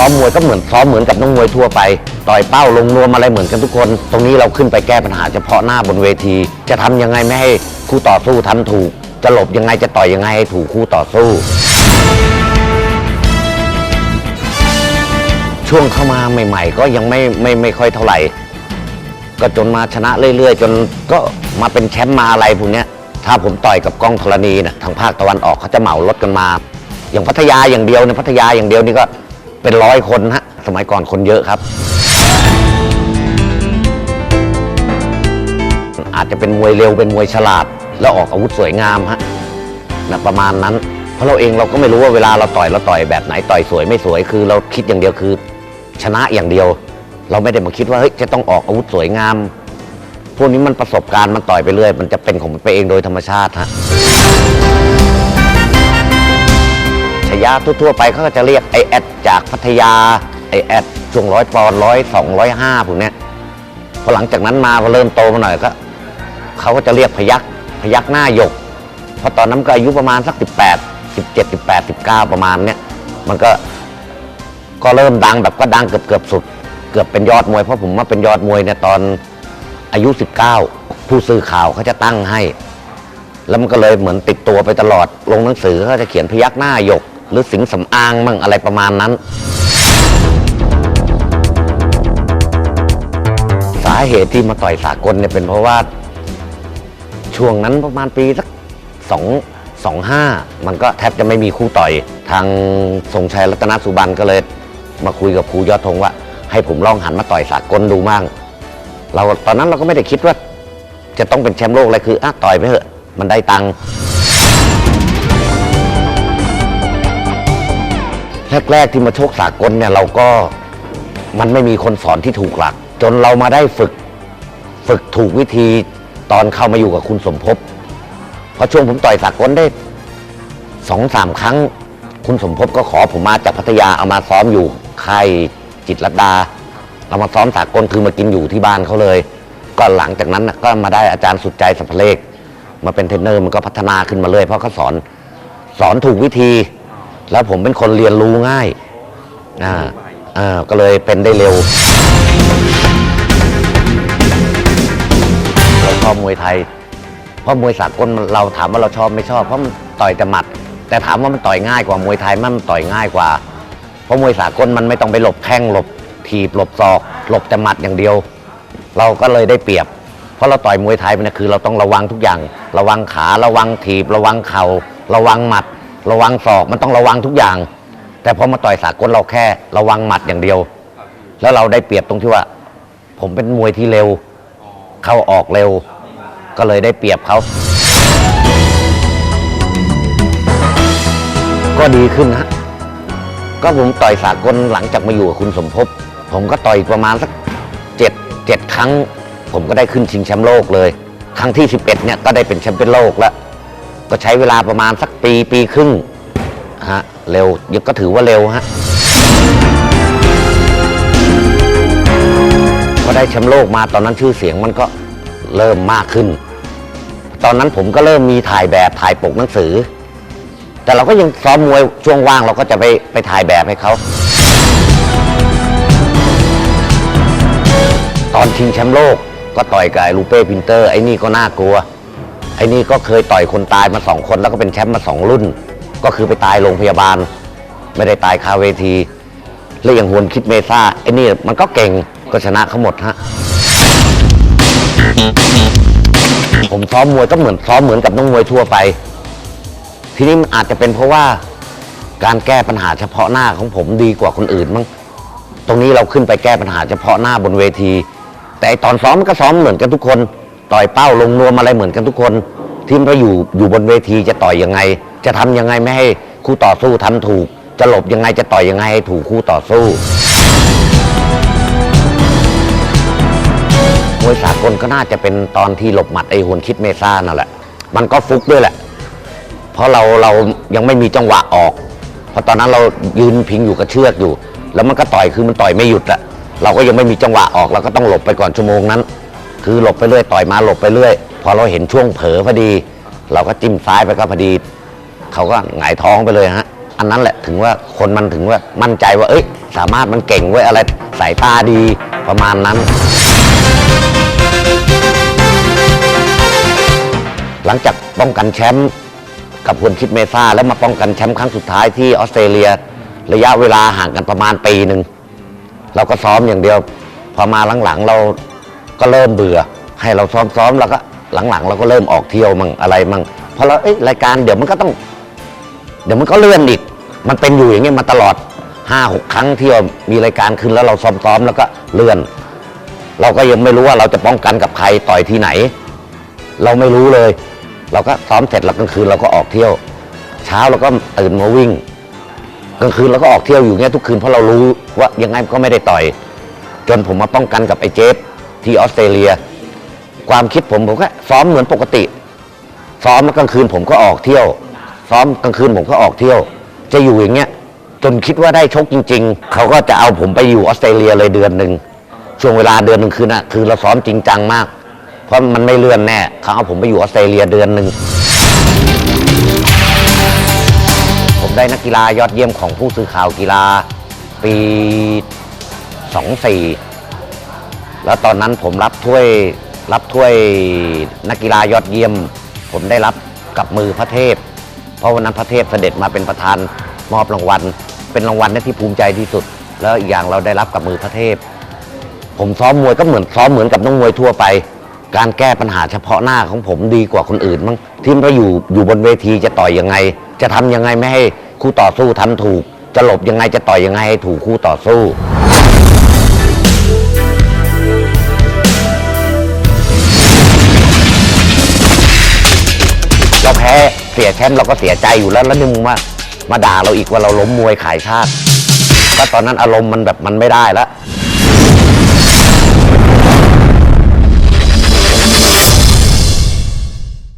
ซ้อมมวยก็เหมือนซ้อมเหมือนกับนักมวยทั่วไป ต่อยเป้าลงนวมอะไรเหมือนกันทุกคน ตรงนี้เราขึ้นไปแก้ปัญหาเฉพาะหน้าบนเวที จะทำยังไงไม่ให้คู่ต่อสู้ทำถูก จะหลบยังไงจะต่อยยังไงให้ถูกคู่ต่อสู้ ช่วงเข้ามาใหม่ ๆ ก็ยังไม่ไม่ไม่ค่อยเท่าไหร่ ก็จนมาชนะเรื่อยๆ จนก็มาเป็นแชมป์มาอะไรพวกเนี้ยถ้าผมต่อยกับกล้องธรณีนะทางภาคตะวันออกเขาจะเหมารถกันมา อย่างพัทยาอย่างเดียวในพัทยาอย่างเดียวนี่ก็ เป็นร้อยคนฮะสมัยก่อนคนเยอะครับ อาจจะเป็นมวยเร็วเป็นมวยฉลาด แล้วออกอาวุธสวยงามฮะนะประมาณนั้น เพราะเราเองเราก็ไม่รู้ว่าเวลาเราต่อยเราต่อยแบบไหนต่อยสวยไม่สวยคือ เราคิดอย่างเดียวคือ ชนะอย่างเดียว เราไม่ได้มาคิดว่าเฮ้ยจะต้องออกอาวุธสวยงามพวกนี้มันประสบการณ์มันต่อยไปเรื่อย มันจะเป็นของมันไปเองโดยธรรมชาติฮะ ยาทั่วๆไปเขาก็จะเรียกไอแอดจากพัทยาไอแอดช่วงร้อยปอนร้อยสองร้อยห้าพวกเนี้ยพอหลังจากนั้นมาพอเริ่มโตมาหน่อยก็เขาก็จะเรียกพยักพยักหน้าหยก เพราะตอนนั้นก็อายุประมาณสักสิบแปดสิบเจ็ดสิบแปดสิบเก้าประมาณเนี้ยมันก็ก็เริ่มดังแบบก็ดังเกือบเกือบสุด เกือบเป็นยอดมวยเพราะผมมาเป็นยอดมวยเนี่ยตอนอายุ 19 ผู้สื่อข่าวเขาจะตั้งให้ แล้วมันก็เลยเหมือนติดตัวไปตลอดลงหนังสือเขาจะเขียนพยักหน้าหยก หรือสิงสำอางมั่งอะไรประมาณนั้น สาเหตุที่มาต่อยสากลเนี่ยเป็นเพราะว่า ช่วงนั้นประมาณปีสักสองสองห้ามันก็แทบจะไม่มีคู่ต่อย ทางทรงชัยรัตนสุบันก็เลยมาคุยกับครูยอดธงว่า ให้ผมลองหันมาต่อยสากลดูมั่งเราตอนนั้นเราก็ไม่ได้คิดว่า จะต้องเป็นแชมป์โลกอะไรคืออะต่อยไปเถอะ มันได้ตังค์ แรกๆที่มาโชคสากลเนี่ยเราก็มันไม่มีคนสอนที่ถูกหลัก จนเรามาได้ฝึกฝึกถูกวิธีตอนเข้ามาอยู่กับคุณสมภพเพราะช่วงผมต่อยสากลได้สองสามครั้ง คุณสมภพก็ขอผมมาจากพัทยาเอามาซ้อมอยู่ค่ายจิตรลดา เรามาซ้อมสากลคือมากินอยู่ที่บ้านเขาเลย ก็หลังจากนั้นน่ะก็มาได้อาจารย์สุดใจสัพเพเลกมาเป็นเทรนเนอร์มันก็พัฒนาขึ้นมาเลย เพราะเขาสอนสอนถูกวิธี แล้วผมเป็นคนเรียนรู้ง่ายอ่าอ่าก็เลยเป็นได้เร็วเราชอบมวยไทย เพราะมวยสากลเราถามว่าเราชอบไม่ชอบ เพราะมันต่อยแต่หมัด แต่ถามว่ามันต่อยง่ายกว่ามวยไทยมันต่อยง่ายกว่า เพราะมวยสากลมันไม่ต้องไปหลบแข้งหลบถีบหลบศอก หลบแต่หมัดอย่างเดียว เราก็เลยได้เปรียบ เพราะเราต่อยมวยไทยมันคือ เราต้องระวังทุกอย่าง ระวังขาระวังถีบ ระวังเข่า ระวังหมัด ระวังศอกมันต้องระวังทุกอย่าง แต่พอมาต่อยสากลเราแค่ระวังหมัดอย่างเดียว แล้วเราได้เปรียบตรงที่ว่า ผมเป็นมวยที่เร็ว เข้าออกเร็ว ก็เลยได้เปรียบเขาก็ดีขึ้นฮะก็ผมต่อยสากลหลังจากมาอยู่กับคุณสมภพผมก็ต่อยประมาณสักเจ็ดเจ็ดครั้ง ผมก็ได้ขึ้นชิงแชมป์โลกเลย ครั้งที่ 11เนี่ยก็ได้เป็นแชมป์เป็นโลกแล้ว ก็ใช้เวลาประมาณสักปีปีครึ่งฮะเร็วยังก็ถือว่าเร็วฮะก็ได้แชมป์โลกมาตอนนั้นชื่อเสียงมันก็เริ่มมากขึ้น ตอนนั้นผมก็เริ่มมีถ่ายแบบถ่ายปกหนังสือ แต่เราก็ยังซ้อมมวยช่วงว่างเราก็จะไปไปถ่ายแบบให้เขาตอนชิงแชมป์โลกก็ต่อยกับไอ้ลูเป้พินเตอร์ไอ้นี่ก็น่ากลัว ไอ้นี่ก็เคยต่อยคนตายมาสองคนแล้วก็เป็นแชมป์มาสองรุ่น ก็คือไปตายโรงพยาบาล ไม่ได้ตายคาเวทีแล้วอย่างฮวนคิดเมซ่าไอ้นี่มันก็เก่งก็ชนะเขาหมดฮะผมซ้อมมวยก็เหมือนซ้อมเหมือนกับนักมวยทั่วไป ทีนี้มันอาจจะเป็นเพราะว่าการแก้ปัญหาเฉพาะหน้าของผมดีกว่าคนอื่นมั้งตรงนี้เราขึ้นไปแก้ปัญหาเฉพาะหน้าบนเวที แต่ไอตอนซ้อมก็ซ้อมเหมือนกันทุกคน ต่อยเป้าลงนวมอะไรเหมือนกันทุกคนทีมเราอยู่อยู่บนเวทีจะต่อยยังไง จะทำยังไงไม่ให้คู่ต่อสู้ทำถูก จะหลบยังไงจะต่อยยังไงให้ถูกคู่ต่อสู้มวยสากลก็น่าจะเป็นตอนที่หลบหมัดไอ้ฮวนคิดเมซ่านั่นแหละ มันก็ฟุกด้วยแหละ เพราะเราเรายังไม่มีจังหวะออก เพราะตอนนั้นเรายืนพิงอยู่กับเชือกอยู่ แล้วมันก็ต่อยคือมันต่อยไม่หยุดอะเราก็ยังไม่มีจังหวะออกเราก็ต้องหลบไปก่อนชั่วโมงนั้น คือหลบไปเรื่อยต่อยมาหลบไปเรื่อย พอเราเห็นช่วงเผลอพอดี เราก็จิ้มซ้ายไปก็พอดี เขาก็หงายท้องไปเลยฮะ อันนั้นแหละถึงว่าคนมันถึงว่ามั่นใจว่า เอ้ย สามารถมันเก่งไว้ยอะไรสายตาดีประมาณนั้น หลังจากป้องกันแชมป์กับคนคิดเมซ่าแล้วมาป้องกันแชมป์ครั้งสุดท้ายที่ออสเตรเลีย ระยะเวลาห่างกันประมาณปีหนึ่ง เราก็ซ้อมอย่างเดียว พอมาหลังๆ เรา ก็เริ่มเบื่อ ให้เราซ้อมๆแล้วก็หลังๆ เราก็เริ่มออกเที่ยวมั่งอะไรมั่งเพราะเราเอ้ยรายการเดี๋ยวมันก็ต้อง เดี๋ยวมันก็เลื่อนอีก มันเป็นอยู่อย่างเงี้ยมาตลอดห้าหกครั้งที่ว่ามีรายการขึ้นแล้วเราซ้อมๆแล้วก็เลื่อน เราก็ยังไม่รู้ว่าเราจะป้องกันกับใครต่อยที่ไหน เราไม่รู้เลย เราก็ซ้อมเสร็จแล้วกลางคืนเราก็ออกเที่ยว เช้าเราก็ตื่นมาวิ่งกลางคืนเราก็ออกเที่ยวอยู่เงี้ยทุกคืนเพราะเรารู้ว่ายังไงก็ไม่ได้ต่อย จนผมมาป้องกันกับไอ้เจฟ ที่ออสเตรเลีย ความคิดผมผมก็ซ้อมเหมือนปกติ ซ้อมแล้วกลางคืนผมก็ออกเที่ยว ซ้อมกลางคืนผมก็ออกเที่ยว จะอยู่อย่างเงี้ยจนคิดว่าได้ชกจริง ๆ เขาก็จะเอาผมไปอยู่ออสเตรเลียเลยเดือนหนึ่งช่วงเวลาเดือนหนึ่งคือนะคือเราซ้อมจริงจังมาก เพราะมันไม่เลื่อนแน่เขาเอาผมไปอยู่ออสเตรเลียเดือนหนึ่งผมได้นักกีฬายอดเยี่ยมของผู้สื่อข่าวกีฬาปี 24 แล้วตอนนั้นผมรับถ้วยรับถ้วยนักกีฬายอดเยี่ยม ผมได้รับกับมือพระเทพ เพราะวันนั้นพระเทพเสด็จมาเป็นประธานมอบรางวัล เป็นรางวัลที่ภูมิใจที่สุด แล้วอีกอย่างเราได้รับกับมือพระเทพ ผมซ้อมมวยก็เหมือนซ้อมเหมือนกับนักมวยทั่วไป การแก้ปัญหาเฉพาะหน้าของผมดีกว่าคนอื่นมั้งที่มาอยู่อยู่บนเวทีจะต่อยยังไง จะทำยังไงไม่ให้คู่ต่อสู้ทำถูก จะหลบยังไงจะต่อยยังไงให้ถูกคู่ต่อสู้ แพ้เสียแชมป์เราก็เสียใจอยู่แล้วแล้วนี่มึงมามาด่าเราอีกว่าเราล้มมวยขายชาติก็ตอนนั้นอารมณ์มันแบบมันไม่ได้แล้ว